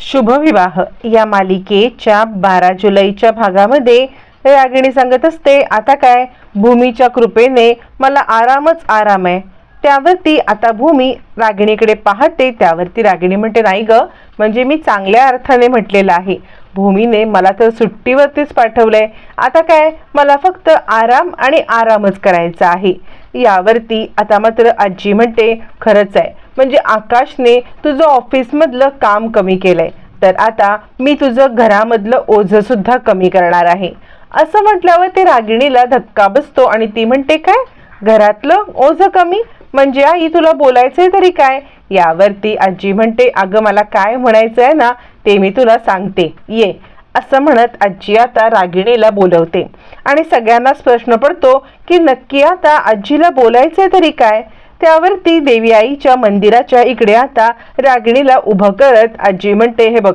शुभविवाह. या मालिकेच्या बारा जुलैच्या भागामध्ये रागिणी सांगत असते आता काय? भूमीच्या कृपेने मला आरामच आराम आहे. त्यावरती आता भूमी रागिणीकडे पाहते त्यावरती रागिणी म्हणते नाही ग म्हणजे मी चांगल्या अर्थाने म्हटलेलं आहे. भूमीने मला तर सुट्टीवरतीच पाठवलंय. आता काय? मला फक्त आराम आणि आरामच करायचा आहे. यावरती आता मात्र आजी म्हणते खरंच आहे. म्हणजे आकाशने तुझं ऑफिसमधलं काम कमी केलंय. तर आता मी तुझं घरामधलं ओझं सुद्धा कमी करणार आहे. असं म्हटल्यावर ते रागिणीला धक्का बसतो आणि ती म्हणते काय? घरातलं ओझं कमी? म्हणजे आई तुला बोलायचंय तरी काय? यावरती आजी म्हणते अगं मला काय म्हणायचं आहे ना ते मी तुला सांगते. ये. असं म्हणत आजी आता रागिणीला बोलवते. आणि सगळ्यांनाच प्रश्न पडतो की नक्की आता आजीला बोलायचंय तरी काय? त्यावरती देवी आईच्या मंदिराच्या इकडे आता रागिणीला उभं करत आजी म्हणते हे बघ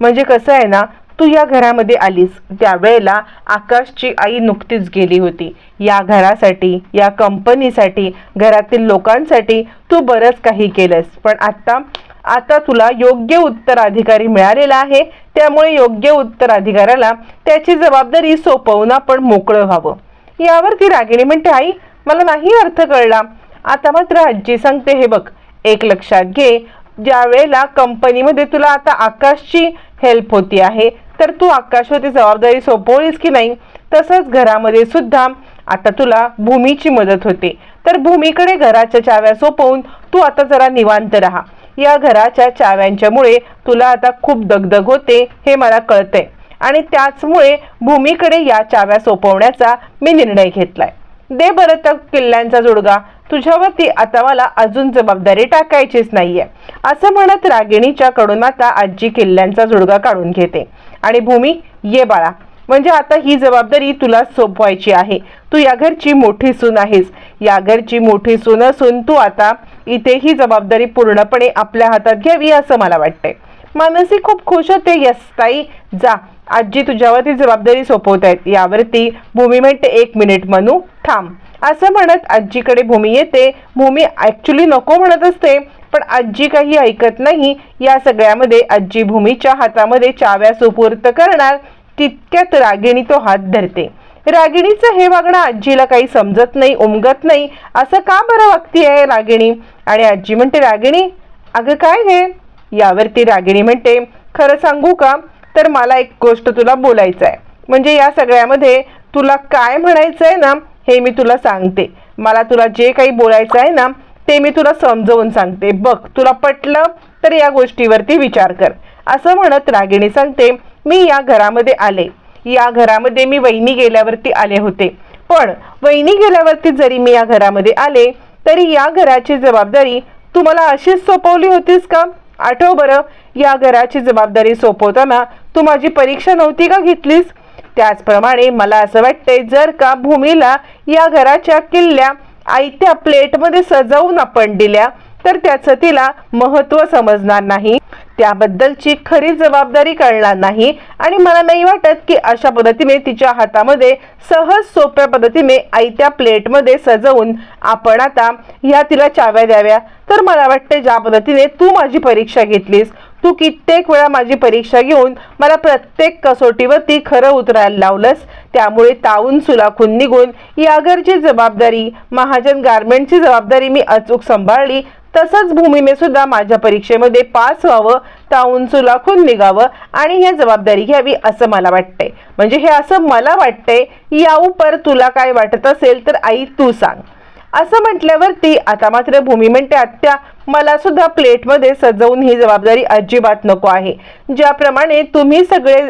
म्हणजे कसं आहे ना तू या घरामध्ये आलीस. त्यावेळेला आकाशची आई नुकतीच गेली होती. या घरासाठी या कंपनीसाठी घरातील लोकांसाठी तू बरंच काही केलंस. पण आत्ता आता तुला योग्य उत्तराधिकारी मिळालेला आहे. त्यामुळे योग्य उत्तराधिकाऱ्याला त्याची जबाबदारी सोपवून आपण मोकळं व्हावं. यावरती रागिणी म्हणते आई मला नाही अर्थ कळला. आता मात्र आजी सांगते हे बघ एक लक्षात घे ज्या वेळेला कंपनीमध्ये तुला आता आकाशची हेल्प होती आहे तर तू आकाशवरती जबाबदारी सोपवलीस की नाही? तसंच घरामध्ये सुद्धा आता तुला भूमीची मदत होते. तर भूमीकडे घराच्या चाव्या सोपवून तू आता जरा निवांत राहा. या घराच्या चाव्यांच्यामुळे तुला आता खूप दगदग होते हे मला कळतंय. आणि त्याचमुळे भूमीकडे या चाव्या सोपवण्याचा मी निर्णय घेतलाय. दे बरं त्या किल्ल्यांचा जोडगा. तुझ्यावरती आता मला अजून जबाबदारी टाकायचीच नाहीये. असं म्हणत रागिणीच्या कडून आता आजी किल्ल्यांचा जोडगा काढून घेते. आणि भूमी ये बाळा. म्हणजे आता ही जबाबदारी तुला सोपवायची आहे. तू या घरची मोठी सून आहेस. या घरची मोठी सून असून तू आता इथे ही जबाबदारी पूर्णपणे आपल्या हातात घ्यावी असं मला वाटतंय. मानसी खूप खुश होते. यस ताई जा. आजी तुझ्यावरती जबाबदारी सोपवत आहेत यावरती भूमी म्हणते एक मिनिट मनू थांब. असं म्हणत आजीकडे भूमी येते. भूमी ॲक्च्युली नको म्हणत असते पण आजी काही ऐकत नाही. या सगळ्यामध्ये आजी भूमीच्या हातामध्ये चाव्या सुपूर्त करणार तितक्यात रागिणी तो हात धरते. रागिणीचं हे वागणं आजीला काही समजत नाही उमगत नाही. असं का बरं वागती आहे रागिणी? आणि आजी म्हणते रागिणी अगं काय हे यावरती रागिणी म्हणते खरं सांगू का? तर मला एक गोष्ट तुला बोलायचं आहे म्हणजे या सगळ्यामध्ये तुला काय म्हणायचं आहे ना हे मी तुला सांगते. मला तुला जे काही बोलायचं आहे ना ते मी तुला समजवून सांगते. बघ तुला पटलं तर या गोष्टीवरती विचार कर. असं म्हणत रागिणी सांगते मी या घरामध्ये आले. या घरामध्ये मी वहिनी गेल्यावरती आले होते. पण वहिनी गेल्यावरती जरी मी या घरामध्ये आले तरी या घराची जबाबदारी तू मला अशीच सोपवली होतीस का? आठव बरं या घराची जबाबदारी सोपवताना तू माझी परीक्षा नव्हती का घेतलीस? त्याचप्रमाणे मला असं वाटतंय जर का भूमीला या घराच्या किल्ल्या आयत्या प्लेटमध्ये सजवून आपण दिल्या तर त्याचं तिला महत्त्व समजणार नाही. त्याबद्दलची खरी जबाबदारी कळणार नाही आणि मला नाही वाटत की अशा पद्धतीने तिच्या हातामध्ये सहज सोप्या पद्धतीने आयत्या प्लेटमध्ये सजवून आपण आता ह्या तिला चाव्या द्याव्या. तर मला वाटते ज्या पद्धतीने तू माझी परीक्षा घेतलीस तू कित्येक वेळा माझी परीक्षा घेऊन मला प्रत्येक कसोटीवरती खरं उतरायला लावलंस. त्यामुळे ताऊन सुलाखून निघून यागरची जबाबदारी महाजन गारमेंटची जबाबदारी मी अचूक सांभाळली. तसंच भूमीने सुद्धा माझ्या परीक्षेमध्ये पास व्हावं ताऊन सुलाखून निघावं आणि ही जबाबदारी घ्यावी असं मला वाटतंय. म्हणजे हे असं मला वाटतंय याऊपर तुला काय वाटत असेल तर आई तू सांग. असं म्हटल्यावरती आता मात्र भूमी म्हणते आत्या मला सुद्धा प्लेटमध्ये सजवून ही जबाबदारी अजिबात नको आहे. ज्याप्रमाणे तुम्ही सगळे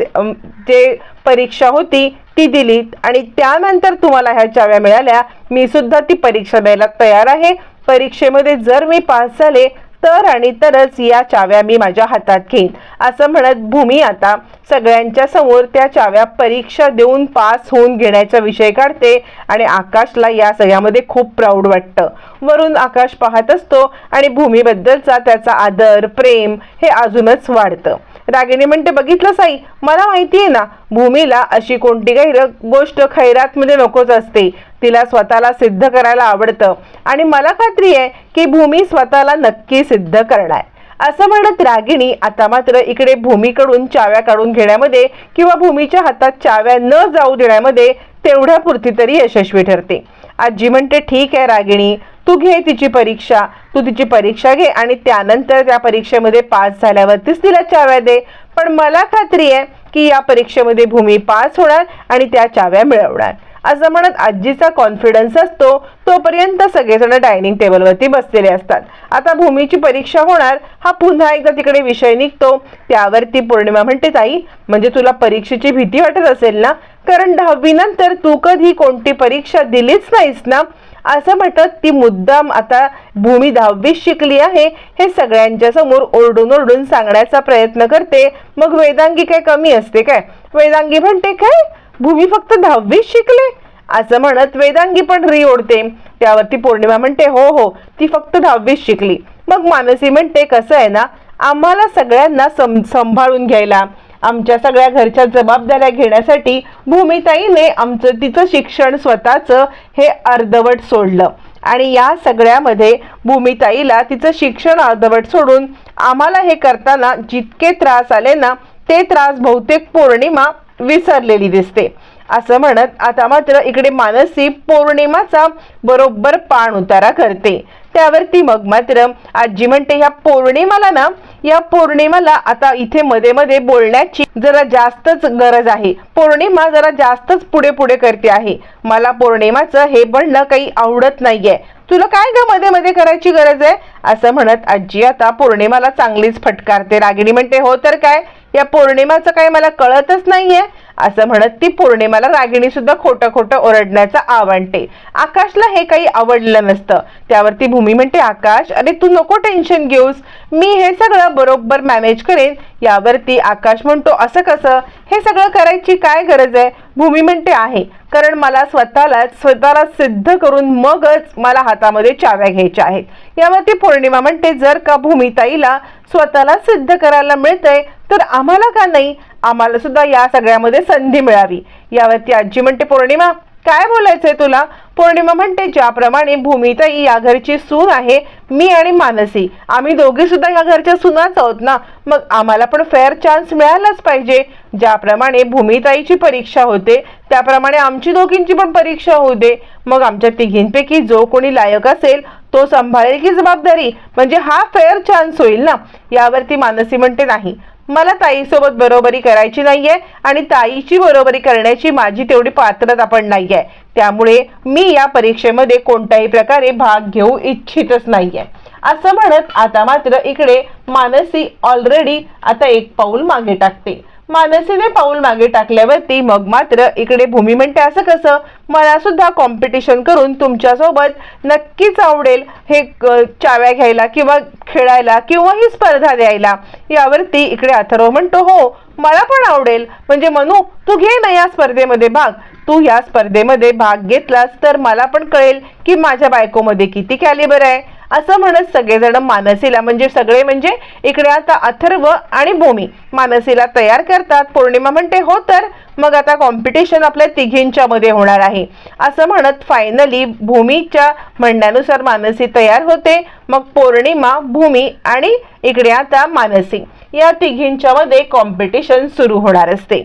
जे परीक्षा होती ती दिलीत आणि त्यानंतर तुम्हाला ह्या चाव्या मिळाल्या मी सुद्धा ती परीक्षा द्यायला तयार आहे. परीक्षेमध्ये जर मी पास झाले तर आणि तरच या चाव्या मी माझ्या हातात घेईन. असं म्हणत भूमी आता सगळ्यांच्या समोर त्या चाव्या परीक्षा देऊन पास होऊन घेण्याचा विषय काढते आणि आकाशला या सगळ्यामध्ये खूप प्राऊड वाटतं. वरून आकाश पाहत असतो आणि भूमीबद्दलचा त्याचा आदर प्रेम हे अजूनच वाढतं. रागिनी म्हणते बघितलं साई मला माहिती आहे ना भूमीला अशी कोणती काही गोष्ट खैरातमध्ये नकोच असते. तिला स्वतःला सिद्ध करायला आवडतं. आणि मला खात्री आहे की भूमी स्वतःला नक्की सिद्ध करणार. असं म्हणत रागिणी आता मात्र इकडे भूमीकडून चाव्या काढून घेण्यामध्ये किंवा भूमीच्या हातात चाव्या न जाऊ देण्यामध्ये तेवढ्या पुरती तरी यशस्वी ठरते. आजी म्हणते ठीक आहे रागिणी तू घे तिची परीक्षा तू तिची परीक्षा घे आणि त्यानंतर त्या परीक्षेमध्ये पास झाल्यावरतीच तिला चाव्या दे. पण मला खात्री आहे की या परीक्षेमध्ये भूमी पास होणार आणि त्या चाव्या मिळवणार. असं म्हणत आजीचा कॉन्फिडन्स असतो तोपर्यंत सगळेजण डायनिंग टेबलवरती बसलेले असतात. आता भूमीची परीक्षा होणार हा पुन्हा एकदा तिकडे विषय निघतो. त्यावरती पौर्णिमा म्हणते ताई म्हणजे तुला परीक्षेची भीती वाटत असेल ना? कारण दहावी नंतर तू कधी कोणती परीक्षा दिलीच नाहीस ना? असं म्हणत ती मुद्दाम आता भूमी दहावीत शिकली आहे. हे सगळ्यांच्या समोर ओरडून ओरडून सांगण्याचा प्रयत्न करते. मग वेदांगी काय कमी असते काय? वेदांगी म्हणते काय? भूमी फक्त दहावीत शिकले. असं म्हणत वेदांगी पण री ओढते. त्यावरती पौर्णिमा म्हणते हो हो ती फक्त दहावीत शिकली. मग मानसी म्हणते कसं आहे ना आम्हाला सगळ्यांना सम सांभाळून घ्यायला. आमच्या सगळ्या घरच्या जबाबदाऱ्या घेण्यासाठी भूमिताईने आमचं तिचं शिक्षण स्वतःचं हे अर्धवट सोडलं. आणि या सगळ्यामध्ये भूमिताईला तिचं शिक्षण अर्धवट सोडून आम्हाला हे करताना जितके त्रास आले ना ते त्रास बहुतेक पौर्णिमा विसरलेली दिसते. असं म्हणत आता मात्र इकडे मानसी पौर्णिमाचा बरोबर पाण उतारा करते. त्यावरती मग मात्र आजी म्हणते ह्या पौर्णिमाला ना या पौर्णिमाला आता इथे मध्ये मध्ये बोलण्याची जरा जास्तच गरज आहे. पौर्णिमा जरा जास्तच पुढे पुढे करते आहे. मला पौर्णिमाचं हे बनणं काही आवडत नाहीये. तुला काय ग मध्ये मध्ये करायची गरज आहे? असं म्हणत आजी आता पौर्णिमाला चांगलीच फटकारते. रागिणी म्हणते हो तर काय? या पौर्णिमाचं काही मला कळतच नाहीये. असं म्हणत ती पौर्णिमाला रागिणी सुद्धा खोटं खोटं ओरडण्याचं आवडते आकाशला हे काही आवडलं नसतं. त्यावरती भूमी म्हणते आकाश अरे तू नको टेन्शन घेऊस. मी हे सगळं बरोबर मॅनेज करेन. यावरती आकाश म्हणतो असं कसं? हे सगळं करायची काय गरज आहे? भूमी म्हणते आहे. कारण मला स्वतःला स्वतःला सिद्ध करून मगच मला हातामध्ये चाव्या घ्यायच्या आहेत. यावरती पौर्णिमा म्हणते जर का भूमिताईला स्वतःला सिद्ध करायला मिळतंय तर आम्हाला का नाही? आम्हाला सुद्धा या सगळ्यामध्ये संधी मिळावी. यावरती आजी म्हणते पौर्णिमा काय बोलायचंय तुला? पौर्णिमा म्हणते ज्याप्रमाणे भूमिताई या घरची सून आहे मी आणि मानसी. आम्ही दोघी सुद्धा या घरच्या सुनाच आहोत ना? मग आम्हाला पण फेअर चान्स मिळालाच पाहिजे. ज्याप्रमाणे भूमिताईची परीक्षा होते त्याप्रमाणे आमची दोघींची पण परीक्षा होऊ दे. मग आमच्या तिघींपैकी जो कोणी लायक असेल तो सांभाळेल की जबाबदारी? म्हणजे हा फेअर चान्स होईल ना? यावरती मानसी म्हणते नाही. मला ताईसोबत बरोबरी करायची नाहीये आणि ताईची बरोबरी करण्याची माझी तेवढी पात्रता पण नाहीये. त्यामुळे मी या परीक्षेमध्ये कोणत्याही प्रकारे भाग घेऊ इच्छितच नाहीये. असं म्हणत आता मात्र इकडे मानसी ऑलरेडी आता एक पाऊल मागे टाकते. मानसीने पाऊल मागे टाकल्यावरती मग मात्र इकडे भूमी म्हणते असं कसं? मला सुद्धा कॉम्पिटिशन करून तुमच्यासोबत नक्कीच आवडेल हे क- चाव्या घ्यायला किंवा खेळायला किंवा ही स्पर्धा द्यायला. यावरती इकडे अथर्व म्हणतो हो मला पण आवडेल. म्हणजे मनू तू घे ना या स्पर्धेमध्ये भाग. तू या स्पर्धेमध्ये भाग घेतलास तर मला पण कळेल की माझ्या बायकोमध्ये किती कॅलिबर आहे. असं म्हणत सगळेजण मानसीला म्हणजे सगळे म्हणजे इकडे आता अथर्व आणि भूमी. मानसीला तयार करतात पौर्णिमा म्हणते हो तर मग आता कॉम्पिटिशन आपल्या तिघींच्या मध्ये होणार आहे. असं म्हणत फायनली भूमीच्या म्हणण्यानुसार मानसी तयार होते. मग पौर्णिमा भूमी आणि इकडे आता मानसी या तिघींच्या मध्ये कॉम्पिटिशन सुरू होणार असते.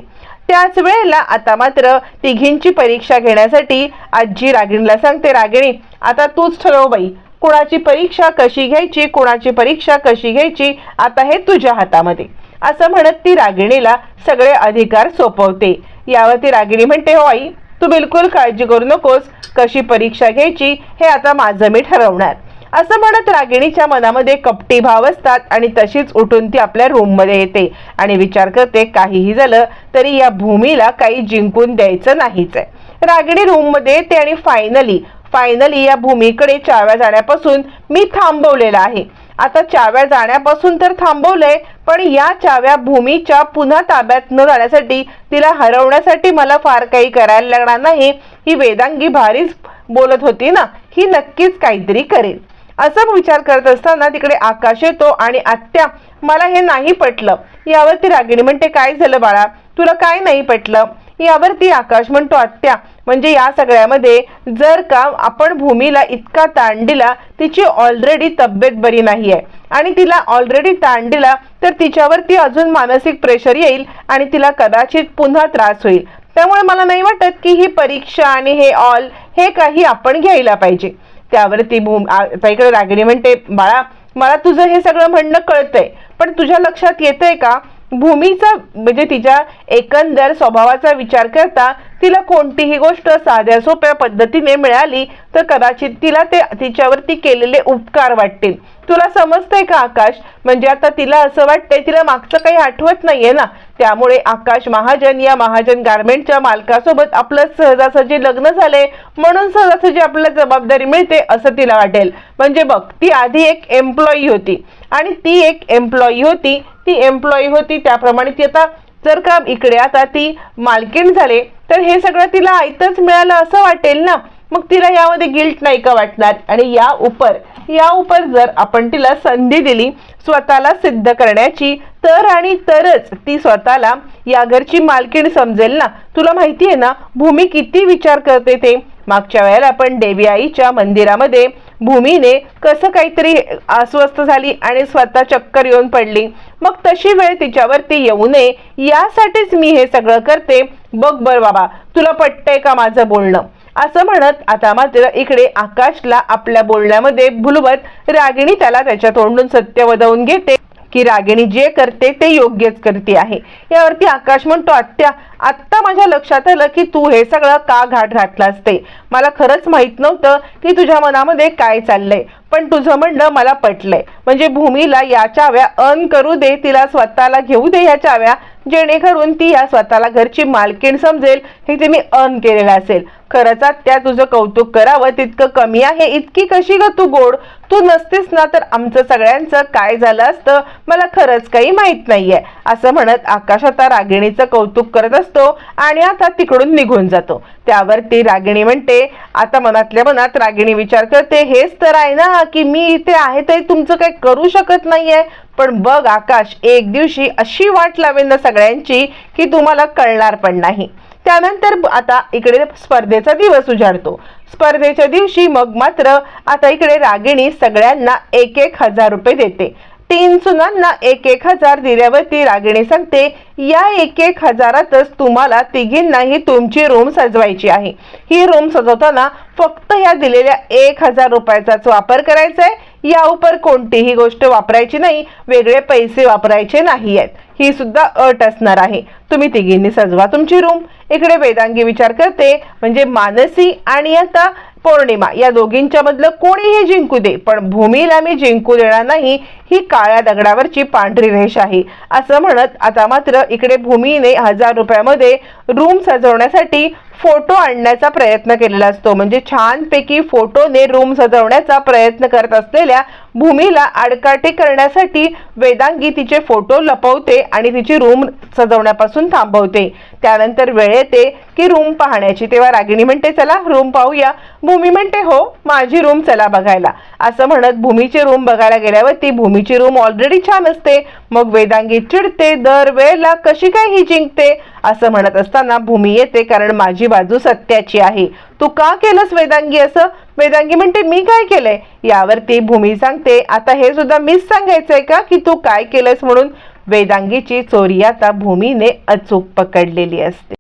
त्याच वेळेला आता मात्र तिघींची परीक्षा घेण्यासाठी आजी रागिणीला सांगते रागिणी आता तूच ठरव बाई. कुणाची परीक्षा कशी घ्यायची कुणाची परीक्षा कशी घ्यायची आता हे तुझ्या हातामध्ये. असं म्हणत ती रागिणीला सगळे अधिकार सोपवते. यावरती रागिणी म्हणते हो आई तू बिलकुल काळजी करू नकोस. कशी परीक्षा घ्यायची हे आता माझं मी ठरवणार. असं म्हणत रागिणीच्या मनामध्ये कपटी भाव असतात आणि तशीच उठून ती आपल्या रूममध्ये येते आणि विचार करते काहीही झालं तरी या भूमीला काही जिंकून द्यायचं नाहीच आहे. रागिणी रूममध्ये येते आणि फायनली फायनली या भूमीकडे चाव्या जाण्यापासून मी थांबवलेला आहे. आता चाव्या जाण्यापासून तर थांबवलंय पण या चाव्या भूमीच्या पुन्हा ताब्यात न जाण्यासाठी तिला हरवण्यासाठी मला फार काही करायला लागणार नाही ही वेदांगी भारीच बोलत होती ना ही नक्कीच काहीतरी करेल. असं विचार करत असताना तिकडे आकाश येतो आणि आत्या मला हे नाही पटलं. यावरती रागिणी म्हणते काय झालं बाळा? तुला काय नाही पटलं? यावरती आकाश म्हणतो आत्या म्हणजे या सगळ्यामध्ये जर का आपण भूमीला इतका ताण दिला तिची ऑलरेडी तब्येत बरी नाही आहे आणि तिला ऑलरेडी ताण दिला तर तिच्यावरती अजून मानसिक प्रेशर येईल आणि तिला कदाचित पुन्हा त्रास होईल. त्यामुळे मला नाही वाटत की ही परीक्षा आणि हे ऑल हे काही आपण घ्यायला पाहिजे. त्यावरती भूम ताईकडे रागिणी म्हणते बाळा मला तुझं हे सगळं म्हणणं कळतंय पण तुझ्या लक्षात येतंय का? भूमीचा म्हणजे तिच्या एकंदर स्वभावाचा विचार करता तिला कोणतीही गोष्ट साध्या सोप्या पद्धतीने मिळाली तर कदाचित तिला ते तिच्यावरती केलेले उपकार वाटतील. तुला समजतंय का आकाश? म्हणजे आता तिला असं वाटतंय तिला मागचं काही आठवत नाहीये ना? त्यामुळे आकाश महाजन या महाजन गारमेंटच्या मालकासोबत आपलं सहजासहजी लग्न झाले म्हणून सहजासहजी आपल्याला जबाबदारी मिळते असं तिला वाटेल. म्हणजे बघ ती आधी एक एम्प्लॉई होती. आणि ती एक एम्प्लॉई होती ती एम्प्लॉई होती. त्याप्रमाणे ती आता जर का इकडे आता ती मालकीण झाले तर हे सगळं तिला आयतच मिळालं असं वाटेल ना? मग तिला यामध्ये गिल्ट नाही का वाटणार? आणि या उपर या उपर जर आपण तिला संधी दिली स्वतःला सिद्ध करण्याची तर आणि तरच ती स्वतःला या घरची मालकीण समजेल ना? तुला माहिती आहे ना भूमी किती विचार करते ते? मागच्या वेळेला आपण देवी आईच्या मंदिरामध्ये भूमीने कसं काहीतरी अस्वस्थ झाली आणि स्वतः चक्कर येऊन पडली. मग तशी वेळ तिच्यावरती येऊ नये यासाठीच मी हे सगळं करते. बघ बर बाबा तुला पटतंय का माझं बोलणं? असं म्हणत आता मात्र इकडे आकाशला आपल्या बोलण्यामध्ये भुलवत रागिणी त्याला त्याच्या तोंडून सत्य वदवून घेते की रागिणी जे करते ते योग्यच करते आहे. यावरती आकाश म्हणतो आत्या आत्ता माझ्या लक्षात आलं की तू हे सगळं का घाट घातलास ते? मला खरंच माहीत नव्हतं की तुझ्या मनामध्ये काय चाललंय पण तुझं म्हणणं मला पटलंय. म्हणजे भूमीला या चाव्या अन करू दे तिला स्वतःला घेऊ दे या चाव्या जेणेकरून ती या स्वतःला घरची मालकीण समजेल हे तिने अन केलेलं असेल. खरंच त्या तुझं कौतुक करावं तितकं कमी आहे इतकी कशी ग तू गोड? तू नसतेस ना तर आमचं सगळ्यांचं काय झालं असतं? मला खरंच काही माहीत नाहीये. असं म्हणत आकाश आता रागिणीचं कौतुक करत असतो आणि आता तिकडून निघून जातो. त्यावरती रागिणी म्हणते आता मनातल्या मनात रागिणी विचार करते हेच तर आहे ना की मी इथे आहे तरी तुमचं काही करू शकत नाहीये. पण बघ आकाश एक दिवशी अशी वाट लावेन ना सगळ्यांची की तुम्हाला कळणार पण नाही. त्यानंतर आता इकडे स्पर्धेचा दिवस उजाडतो. स्पर्धेच्या दिवशी मग मात्र आता इकडे रागिणी सगळ्यांना एक एक हजार रुपये देते. तीन सुनांना एक एक हजार दिल्यावरती रागिणी सांगते या एक एक हजारातच तुम्हाला तिघींनाही तुमची रूम सजवायची आहे. ही रूम सजवताना फक्त ह्या दिलेल्या एक हजार रुपयाचाच वापर करायचा आहे या उपर कोणतीही गोष्ट वापरायची नाही वेगळे पैसे वापरायचे नाही आहेत ही सुद्धा अट असणार आहे. तुम्ही तिघींनी सजवा तुमची रूम. इकडे वेदांगी विचार करते म्हणजे मानसी आणि आता पौर्णिमा या दोघींच्या मधलं कोणीही जिंकू दे पण भूमीला मी जिंकू देणार नाही ही काळ्या दगडावरची पांढरी रेष आहे. असं म्हणत आता मात्र इकडे भूमीने हजार रुपयामध्ये रूम सजवण्यासाठी फोटो आणण्याचा प्रयत्न केलेला असतो. म्हणजे छानपैकी फोटोने रूम सजवण्याचा प्रयत्न करत असलेल्या भूमीला आडकाठी करण्यासाठी वेदांगी तिचे फोटो लपवते आणि तिची रूम सजवण्यापासून थांबवते. त्यानंतर वेळ येते की रूम पाहण्याची. तेव्हा रागिणी म्हणते चला रूम पाहूया. भूमी म्हणते हो माझी रूम चला बघायला. असं म्हणत भूमीची रूम बघायला गेल्यावर ती भूमी भूमीची रूम ऑलरेडी छान असते. मग वेदांगी चिडते दर वेळेला कशी काय ही जिंकते? असं म्हणत असताना भूमी येते कारण माझी बाजू सत्याची आहे. तू का केलंस वेदांगी असं? वेदांगी म्हणते मी काय केलंय? यावरती भूमी सांगते आता हे सुद्धा मीच सांगायचंय का की तू काय केलंस म्हणून? वेदांगीची चोरी आता भूमीने अचूक पकडलेली असते.